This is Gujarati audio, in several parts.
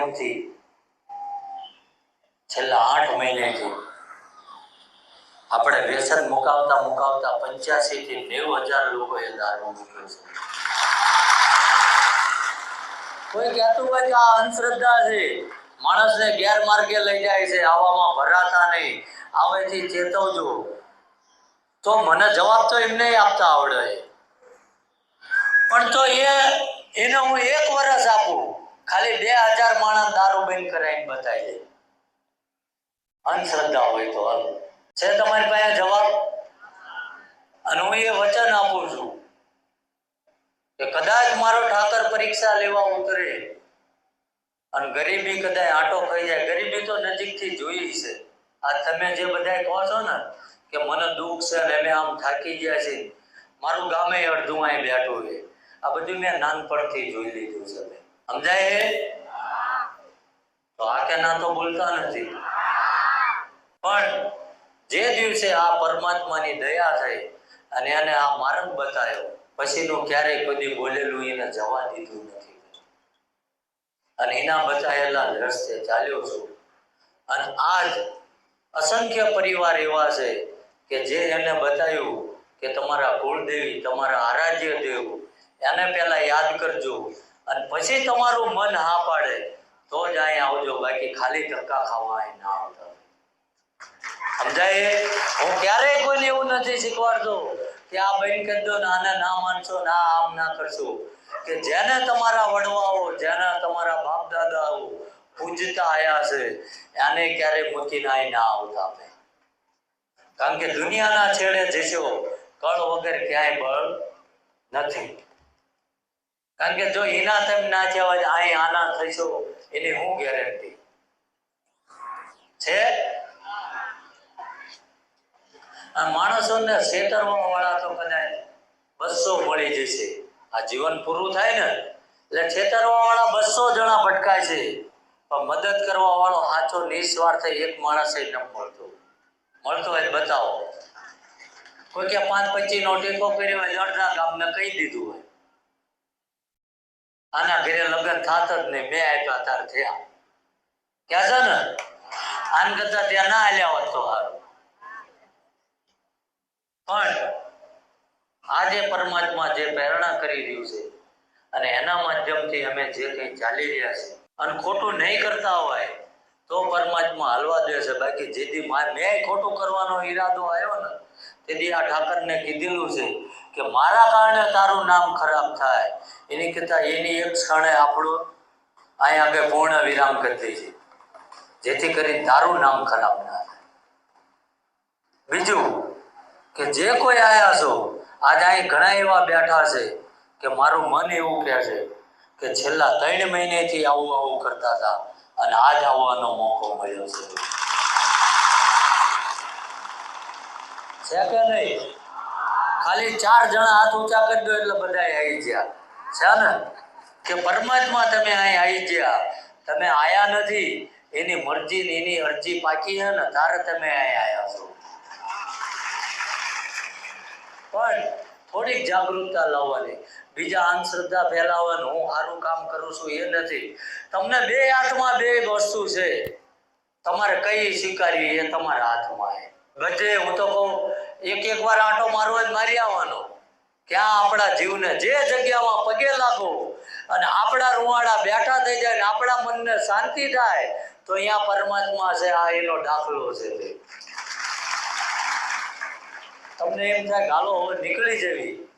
માધ્યમથી છેલ્લા આઠ મહિનેથી આપણે વ્યસન મુકાવતા મુકાવતા પંચ્યાસી થી નેવું હજાર લોકોએ દારૂ મૂક્યો છે. કોઈ કહેતું હોય કે આ અંધશ્રદ્ધા છે. માણસને ગેરમાર્ગે લઈ જાય છે. આવામાં ભરાતા નહીં. આવેથી ચેતવજો. તો મને જવાબ તો એમને આપતા આવડે. પણ તો એ, એને હું એક વર્ષ આપું. ખાલી બે હજાર માણસ દારૂ બંધ કરાવીને બતાવી દે. અંધશ્રદ્ધા હોય તો છે તમારી પાસે જવાબ? અને હું એ વચન આપું છું કે કદાચ મારો ઠાકર પરીક્ષા લેવા ઉતરે અને ગરીબી કદાચ આંટો ખાઈ જાય. ગરીબી તો નજીકથી જોઈ છે આ તમે જે બધા કહો છો ને કે મને દુઃખ છે અને અમે આમ થાકી ગયા છે મારું ગામે અડધું અહીં બેઠું છે. આ બધું મેં નાનપણથી જોઈ લીધું છે. સમજાય તો આ કે ના તો બોલતા નથી. પણ જે દિવસે આ પરમાત્માની દયા થઈ અને એને આ માર્ગ બતાવ્યો પછીનું ક્યારેય કદી બોલેલું એને જવા દીધું નથી. અને એના બતાવેલા રસ્તે ચાલ્યો છું. અને આજ અસંખ્ય પરિવાર એવા છે કે જે એને બતાવ્યું કે તમારા કુળદેવી, તમારા આરાધ્ય દેવ, એને પહેલા યાદ કરજો. અને પછી તમારું મન હા પાડે, તો જ અહીં આવજો, બાકી ખાલી ધક્કા ખાવા અહીં ના આવતા. સમજાય? હું ક્યારેય કોઈને એવું નથી શીખવાડતો કે આ બેન કરી દો ને ના માનશો ના આમ ના કરશો. કે જેને તમારા વડવાઓ જેને તમારા બાપ દાદાઓ પૂજતા આયા છે, એને ક્યારે મૂકીને અહીં ના આવતા ભાઈ કારણ કે દુનિયાના છેડે જશો કળ વગર ક્યાંય બળ નથી. કારણ કે જો એના તમે ના જવા આ આના થઈશો એની હું ગેરંટી છે? આ માણસોને છેતરવા વાળા તો કદાચ બસો મળી જશે. આ જીવન પૂરું થાય ને, એટલે છેતરવા વાળા બસો જણા ભટકાય છે. પણ મદદ કરવા વાળો સાચો નિસ્વાર્થ એક માણસ ન મળતો. મળતો હોય બતાવો. કોઈ કે પાંચ પચીસ નો ટેકો કર્યો હોય, અડધા ગામને કહી દીધું હોય. આના ઘરે લગ્ન થાત જ મેં આપ્યા તાર થયા. ક્યાં છે ને? આન કરતા ત્યાં ના આલ્યા હોત તો સારું પણ આજે પરમાત્મા જે પ્રેરણા કરી રહ્યું છે અને એના માધ્યમથી અમે જે કંઈ ચાલી રહ્યા છે અને ખોટું નહીં કરતા હોય તો પરમાત્મા હાલવા દે બાકી જેથી મા- ખોટું કરવાનો ઈરાદો આવ્યો ને, તેથી આ ઠાકરને કીધેલું છે કે મારા કારણે તારું નામ ખરાબ થાય. એની કરતાં એની એક ક્ષણે આપણું અહીંયા આગળ પૂર્ણ વિરામ કરી દઈએ જેથી કરી તારું નામ ખરાબ ના થાય. બીજું કે જે કોઈ આયા છો, આજ અહીં ઘણા એવા બેઠા છે કે મારું મન એવું કહે છે કે છેલ્લા ત્રણ મહિનેથી આવું આવું કરતા હતા. અને આજ આવવાનો મોકો મળ્યો છે. છે કે નહીં? ખાલી ચાર જણા હાથ ઊંચા કરી દો એટલે બધા આવી ગયા. છે ને? કે પરમાત્મા તમે અહીં આવી ગયા. તમે આયા નથી. એની મરજી ને એની અરજી પાકી છે ને, તારે તમે અહીં આવ્યા છો. પણ થોડીક જાગૃતતા લાવવાની. બીજા અંધશ્રદ્ધા ફેલાવવાનું. હું સારું કામ કરું છું એ નથી. તમને બે હાથમાં બે વસ્તુ છે. તમારે કઈ સ્વીકારવી એ તમારા હાથમાં છે. બધે હું તો કહું, એક એક વાર આંટો મારવો જ મારી આવવાનો. ક્યાં આપણા જીવને જે જગ્યામાં પગે લાગો અને આપણા રૂવાડા બેઠા થઈ જાય ને આપણા મનને શાંતિ થાય, તો અહીંયા પરમાત્મા છે, આ એનો દાખલો છે. તમને એમ થાય ગાલો હવે નીકળી જવી.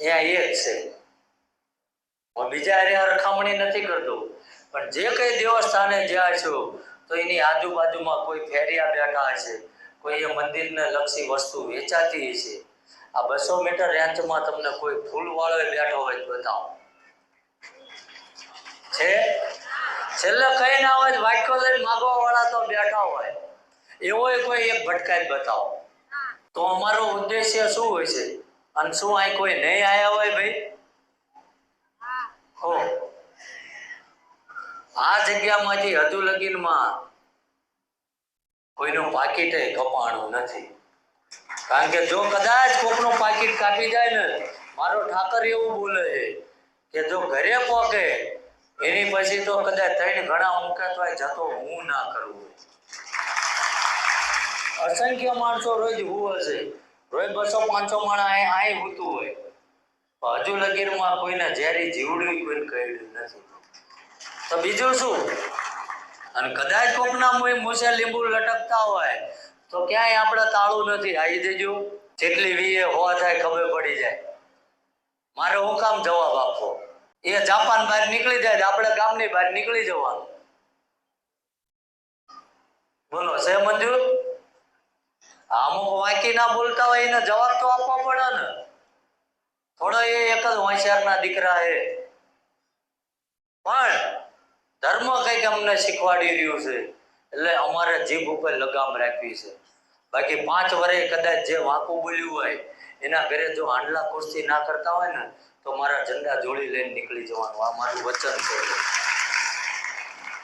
અહીંયા એક છે. હું બીજા અરે હરખામણી નથી કરતો. પણ જે કઈ દેવસ્થાને જ્યાં છો, તો એની આજુબાજુમાં કોઈ ફેરિયા બેઠા હશે. કોઈ એ મંદિરને લક્ષી વસ્તુ વેચાતી હશે. આ બસો મીટર રેન્જમાં તમને કોઈ ફૂલ વાળો બેઠો હોય તો બતાવો. છે? છેલ્લે કઈ ના હોય વાક્યો લઈને માગવા વાળા તો બેઠા હોય. એવો કોઈ એક ભટકાઈ બતાવો. તો અમારો ઉદ્દેશ્ય શું હોય છે? અને શું અહીં કોઈ નહીં આવ્યા હોય ભાઈ? હો. આ જગ્યામાંથી હજુ લગીનમાં કોઈનું પાકીટ કપાણું નથી. કારણ કે જો કદાચ કોકનું પાકીટ કાપી જાય ને મારો ઠાકર એવું બોલે છે કે જો ઘરે પોકે એની પછી તો કદાચ ત્રણ ઘણા મુકાતવાય જતો હું ના કરવું અસંખ્ય માણસો રોજ હુવે છે. રોજ બસો પાંચસો માણસ અહીં અહીં હોતું હોય. હજુ લગીરમાં કોઈને ઝેરી જીવડ્યું કોઈને કહ્યું નથી. તો બીજું શું? અને કદાચ કોકના મોય મૂછે લીંબુ લટકતા હોય, તો ક્યાંય આપણે તાળું નથી. આવી દેજો. જેટલી વીએ હોવા થાય ખબર પડી જાય. મારે હું કામ જવાબ આપવો? એ જાપાન બહાર નીકળી જાય આપણે ગામની બહાર નીકળી જવાનું. બોલો છે મંજૂર અમુક વાંકી ના બોલતા હોય એને જવાબ તો આપવો પડે ને. થોડો એ એક જ હોશિયારના દીકરા એ. પણ ધર્મ કંઈક અમને શીખવાડી રહ્યું છે, એટલે અમારે જીભ ઉપર લગામ રાખવી છે. બાકી પાંચ વર્ષે કદાચ જે વાંકું બોલ્યું હોય, એના ઘરે જો આંડલા ખુરશી ના કરતા હોય ને, તો મારા ઝંડા જોડી લઈને નીકળી જવાનું. આ મારું વચન છે.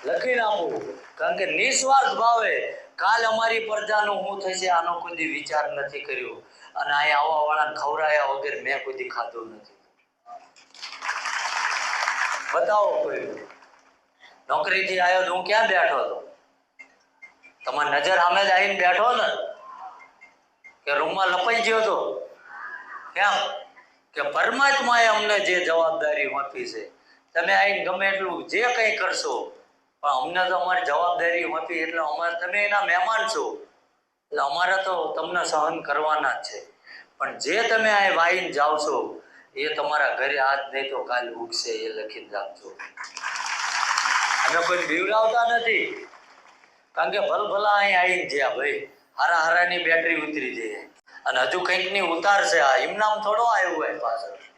લખીને આપું કારણ કે નિસ્વાર્થ ભાવે કાલ અમારી પ્રજાનું શું થશે આનો કોઈ વિચાર નથી કર્યો. અને અહીંયા આવવા વાળા ખવડાયા વગર મેં કોઈ ખાધું નથી. બતાવો કોઈ. નોકરીથી આવ્યો તો હું ક્યાં બેઠો હતો? તમારી નજર સામે જ આવીને બેઠો ને? કે રૂમમાં લપાઈ ગયો હતો કેમ? કે પરમાત્માએ અમને જે જવાબદારી આપી છે. તમે આવીને ગમે એટલું જે કંઈ કરશો પણ અમને તો અમારી જવાબદારી હતી, એટલે અમારે, તમે એના મહેમાન છો. એટલે અમારે તો તમને સહન કરવાના જ છે. પણ જે તમે આ વાઈન જાઓ છો, એ તમારા ઘરે આજ નહીં તો કાલ ઉગશે એ લખીને રાખજો. અમે કોઈ બીવડાવતા નથી. કારણ કે ભલ ભલા અહીં આવીને ગયા ભાઈ. હારા હારાની બેટરી ઉતરી જાય. અને હજુ કંઈકની ઉતારશે આ. ઇમનામ થોડો આવ્યું હોય પાછળ.